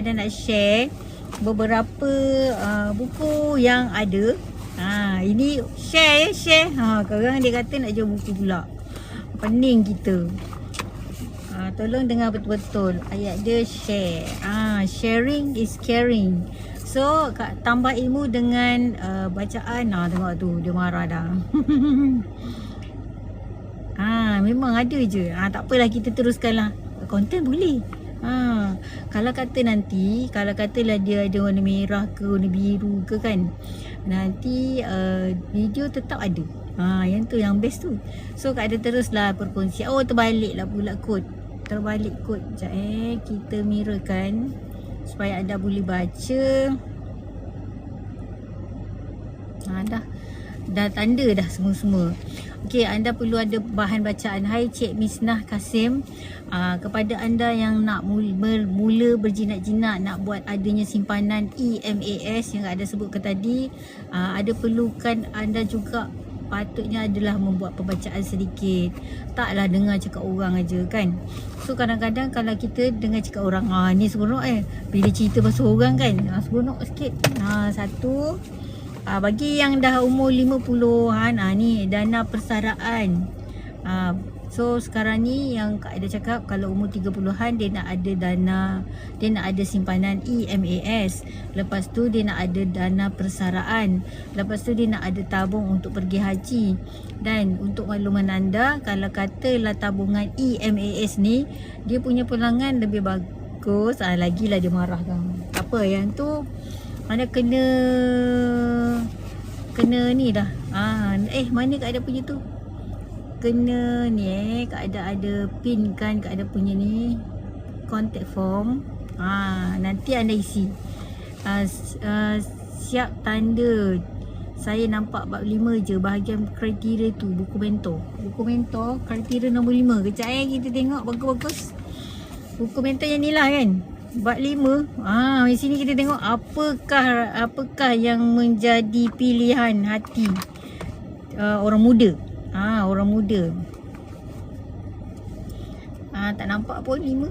Dan nak share beberapa uh, buku yang ada. Ha, ini share ya, share. Ha, korang dia kata nak jual buku pula. Pening kita. Ha, tolong dengar betul-betul. Ayat dia share. Ha, sharing is caring. So, kat, tambah ilmu dengan uh, bacaan. Ha, tengok tu. Dia marah dah. ha, memang ada je. Ha, tak apalah kita teruskanlah. Konten boleh. Ha, kalau kata nanti, kalau katalah dia ada warna merah ke warna biru ke kan. Nanti uh, video tetap ada. Ha, yang tu yang best tu. So Kak ada teruslah perkongsian. Oh terbalik lah pula kod. Terbalik kod. Sekejap eh. Kita mirrorkan. Supaya anda boleh baca. Ha, dah. Dah tanda dah semua-semua. Okey, anda perlu ada bahan bacaan. Hai Cik Misnah Kasim. Uh, kepada anda yang nak mula, berjinak-jinak nak buat adanya simpanan EMAS yang ada sebut ke tadi, uh, ada perlukan anda juga patutnya adalah membuat pembacaan sedikit. Taklah dengar cakap orang aja kan. So kadang-kadang kalau kita dengar cakap orang, ah ni seronok eh. Bila cerita pasal orang kan, ah, seronok sikit. Ha, satu, Ah bagi yang dah umur 50-an ah ni dana persaraan. Ah so sekarang ni yang Kak Aida cakap kalau umur 30-an dia nak ada dana dia nak ada simpanan EMAS. Lepas tu dia nak ada dana persaraan. Lepas tu dia nak ada tabung untuk pergi haji. Dan untuk makluman anda kalau katalah tabungan EMAS ni dia punya pulangan lebih bagus ah lagilah dia marah kan. Apa yang tu mana kena kena ni dah. Ah, eh mana Kak ada punya tu? Kena ni eh, Kak ada ada pin kan Kak ada punya ni contact form. Ah, nanti anda isi. Ah, uh, siap tanda saya nampak bab 5 je bahagian kriteria tu buku mentor. Buku mentor kriteria nombor 5. Kejap eh kita tengok bagus-bagus. Buku mentor yang ni lah kan. Bab lima. Ah, Di sini kita tengok Apakah Apakah yang menjadi Pilihan hati uh, Orang muda. Ah, Orang muda. Ah, Tak nampak pun lima